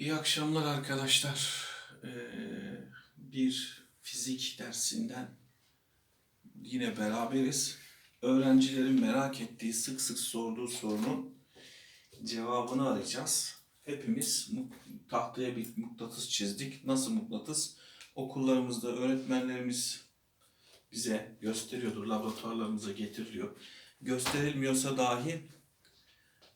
İyi akşamlar arkadaşlar. Ee, bir fizik dersinden yine beraberiz. Öğrencilerin merak ettiği, sık sık sorduğu sorunun cevabını arayacağız. Hepimiz tahtaya bir mıknatıs çizdik. Nasıl mıknatıs? Okullarımızda öğretmenlerimiz bize gösteriyordur, laboratuvarlarımıza getiriliyor. Gösterilmiyorsa dahi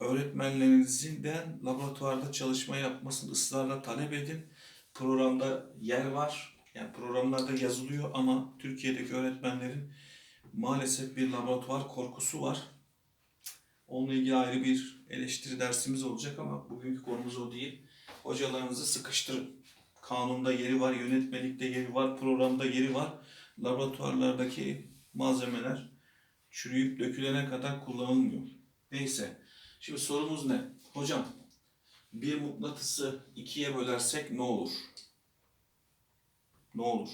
öğretmenlerinizden laboratuvarda çalışma yapmasını ısrarla talep edin. Programda yer var. Yani programlarda yazılıyor ama Türkiye'deki öğretmenlerin maalesef bir laboratuvar korkusu var. Onunla ilgili ayrı bir eleştiri dersimiz olacak ama bugünkü konumuz o değil. Hocalarınızı sıkıştırın. Kanunda yeri var, yönetmelikte yeri var, programda yeri var. Laboratuvarlardaki malzemeler çürüyüp dökülene kadar kullanılmıyor. Neyse. Şimdi sorumuz ne? Hocam, bir mıknatısı ikiye bölersek ne olur? Ne olur?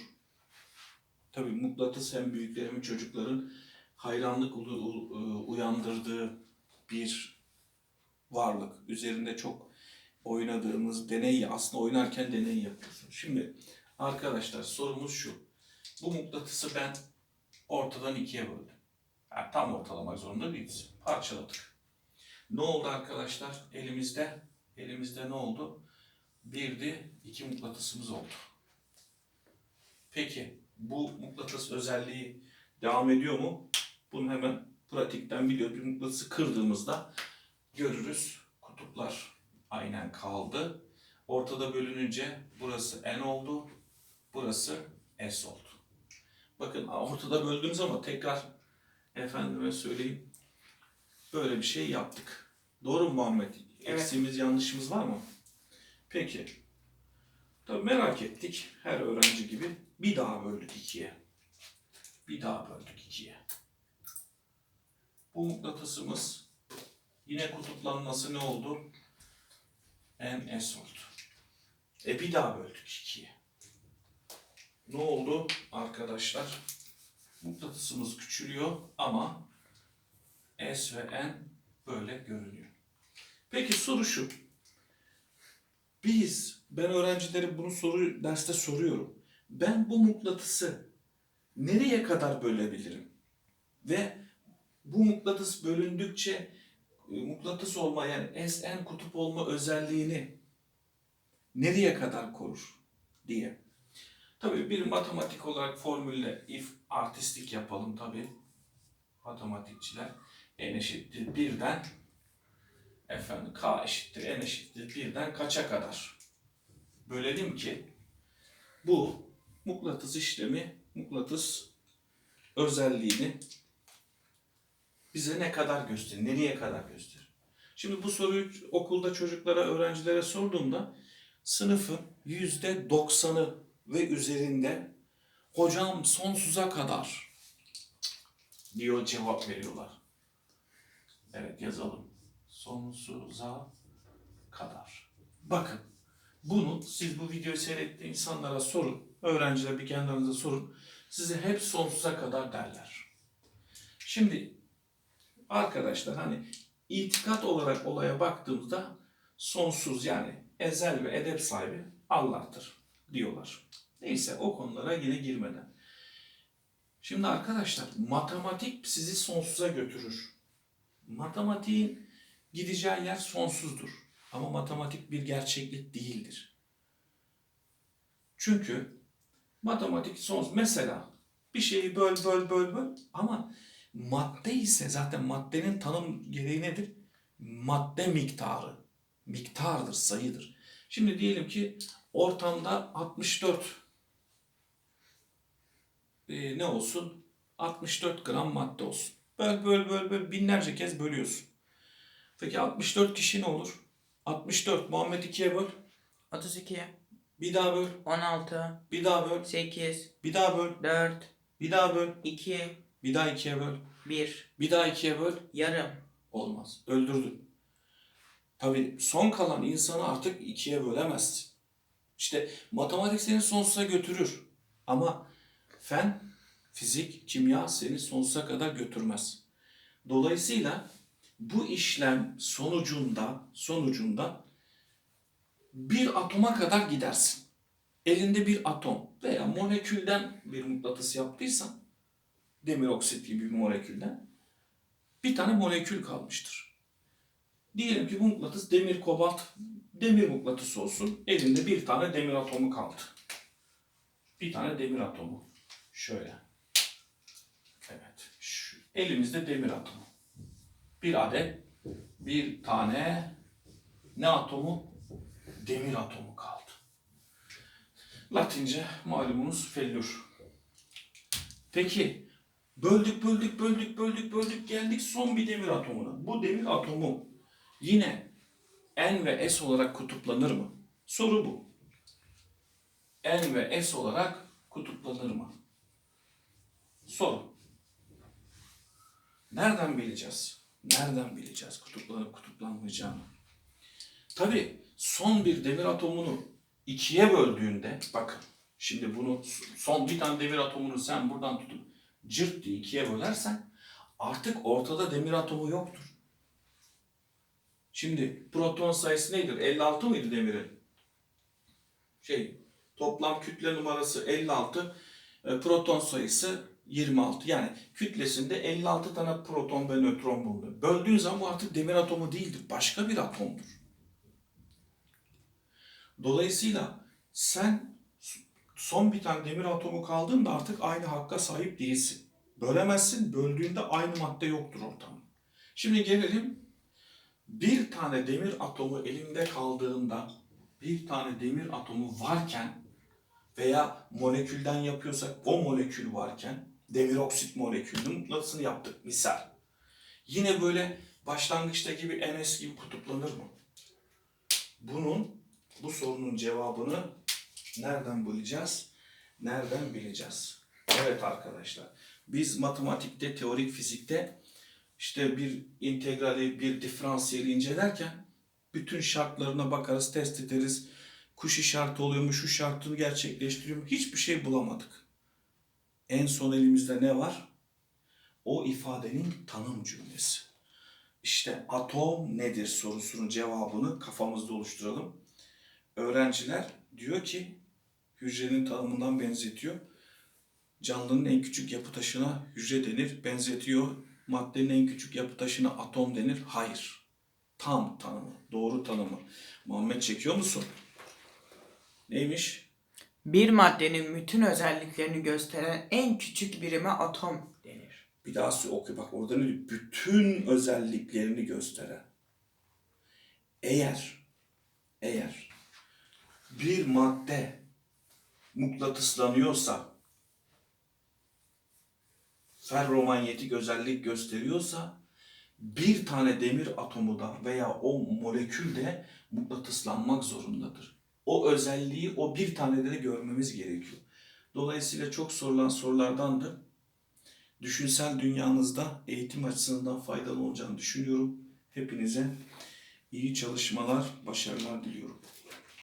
Tabii mıknatıs hem büyüklerin hem çocukların hayranlık u- uyandırdığı bir varlık. Üzerinde çok oynadığımız deney, aslında oynarken deney yapıyorsun. Şimdi arkadaşlar sorumuz şu. Bu mıknatısı ben ortadan ikiye böldüm. Yani tam ortalamak zorunda değiliz. Parçaladık. Ne oldu arkadaşlar? Elimizde elimizde ne oldu? Birdi, iki mıknatısımız oldu. Peki bu mıknatıs özelliği devam ediyor mu? Bunu hemen pratikten biliyoruz. Bir mıknatısı kırdığımızda görürüz. Kutuplar aynen kaldı. Ortada bölününce burası N oldu. Burası S oldu. Bakın ortada böldüğümüz ama tekrar efendime söyleyeyim böyle bir şey yaptık. Doğru mu Muhammed? Evet. Eksiğimiz, yanlışımız var mı? Peki. Tabii merak ettik her öğrenci gibi. Bir daha böldük ikiye. Bir daha böldük ikiye. Bu mıknatısımız yine kutuplanması ne oldu? MS oldu. E bir daha böldük ikiye. Ne oldu arkadaşlar? Mıknatısımız küçülüyor ama S ve N böyle görünüyor. Peki soru şu. Biz, ben öğrencilere bunu soru derste soruyorum. Ben bu mıknatısı nereye kadar bölebilirim? Ve bu mıknatıs bölündükçe e, mıknatıs olma yani SN kutup olma özelliğini nereye kadar korur diye. Tabii bir matematik olarak formülle if artistik yapalım tabii. Matematikçiler n eşittir birden efendim k eşittir n eşittir birden kaça kadar bölelim ki bu mıknatıs işlemi mıknatıs özelliğini bize ne kadar gösterir, nereye kadar gösterir? Şimdi bu soruyu okulda çocuklara, öğrencilere sorduğumda sınıfın yüzde doksanı ve üzerinde hocam sonsuza kadar diyor cevap veriyorlar. Evet yazalım. Sonsuza kadar. Bakın bunu siz bu videoyu seyrettiği insanlara sorun. Öğrencilere bir kendi aranızda sorun. Size hep sonsuza kadar derler. Şimdi arkadaşlar hani itikat olarak olaya baktığımızda sonsuz yani ezel ve edep sahibi Allah'tır diyorlar. Neyse o konulara yine girmeden. Şimdi arkadaşlar matematik sizi sonsuza götürür. Matematiğin gideceği yer sonsuzdur. Ama matematik bir gerçeklik değildir. Çünkü matematik sonsuz. Mesela bir şeyi böl böl böl böl ama madde ise zaten maddenin tanım gereği nedir? Madde miktarı. Miktardır, sayıdır. Şimdi diyelim ki ortamda 64 e, ne olsun? 64 gram madde olsun. Böl böl böl böl binlerce kez bölüyorsun. Peki 64 kişi ne olur? 64 Muhammed 2'ye böl. 32, Bir daha böl. 16, Bir daha böl. 8, Bir daha böl. 4, Bir daha böl. 2, Bir daha 2'ye böl. 1, Bir daha 2'ye böl. yarım. Olmaz. Öldürdün. Tabii son kalan insanı artık ikiye bölemezsin. İşte matematik seni sonsuza götürür. Ama fen, fizik, kimya seni sonsuza kadar götürmez. Dolayısıyla bu işlem sonucunda sonucunda bir atoma kadar gidersin. Elinde bir atom veya molekülden bir mıknatıs yaptıysan, demir oksit gibi bir molekülden, bir tane molekül kalmıştır. Diyelim ki bu mıknatıs demir kobalt, demir mıknatısı olsun. Elinde bir tane demir atomu kaldı. Bir tane demir atomu. Şöyle. Evet. Şu, elimizde demir atomu. Bir adet, bir tane ne atomu? Demir atomu kaldı. Latince malumunuz fellür. Peki böldük böldük böldük böldük böldük geldik son bir demir atomuna. Bu demir atomu yine N ve S olarak kutuplanır mı? Soru bu. N ve S olarak kutuplanır mı? Soru. Nereden bileceğiz? Nereden bileceğiz kutuplanıp kutuplanmayacağını? Tabii son bir demir atomunu ikiye böldüğünde bakın şimdi bunu son bir tane demir atomunu sen buradan tutup cırt diye ikiye bölersen artık ortada demir atomu yoktur. Şimdi proton sayısı nedir? 56 mıydı demirin? Şey toplam kütle numarası 56, e, proton sayısı 26. Yani kütlesinde 56 tane proton ve nötron bulunuyor. Böldüğün zaman bu artık demir atomu değildir. Başka bir atomdur. Dolayısıyla sen son bir tane demir atomu kaldığında artık aynı hakka sahip değilsin. Bölemezsin. Böldüğünde aynı madde yoktur ortamda. Şimdi gelelim bir tane demir atomu elimde kaldığında bir tane demir atomu varken veya molekülden yapıyorsak o molekül varken demir oksit molekülünün mıknatısını yaptık misal. Yine böyle başlangıçta gibi NS gibi kutuplanır mı? Bunun bu sorunun cevabını nereden bulacağız? Nereden bileceğiz? Evet arkadaşlar. Biz matematikte, teorik fizikte işte bir integrali, bir diferansiyeli incelerken bütün şartlarına bakarız, test ederiz. Kuş işareti oluyor mu, şu şartını gerçekleştiriyor mu? Hiçbir şey bulamadık. En son elimizde ne var? O ifadenin tanım cümlesi. İşte atom nedir sorusunun cevabını kafamızda oluşturalım. Öğrenciler diyor ki hücrenin tanımından benzetiyor. Canlının en küçük yapı taşına hücre denir, benzetiyor. Maddenin en küçük yapı taşına atom denir. Hayır. Tam tanımı, doğru tanımı. Muhammed çekiyor musun? Neymiş? Bir maddenin bütün özelliklerini gösteren en küçük birime atom denir. Bir daha oku bak orada ne diyor? Bütün özelliklerini gösteren. Eğer, eğer bir madde mıknatıslanıyorsa, ferromanyetik özellik gösteriyorsa, bir tane demir atomu da veya o molekül de mıknatıslanmak zorundadır. O özelliği o bir tane de görmemiz gerekiyor. Dolayısıyla çok sorulan sorulardandır düşünsel dünyanızda eğitim açısından faydalı olacağını düşünüyorum. Hepinize iyi çalışmalar, başarılar diliyorum.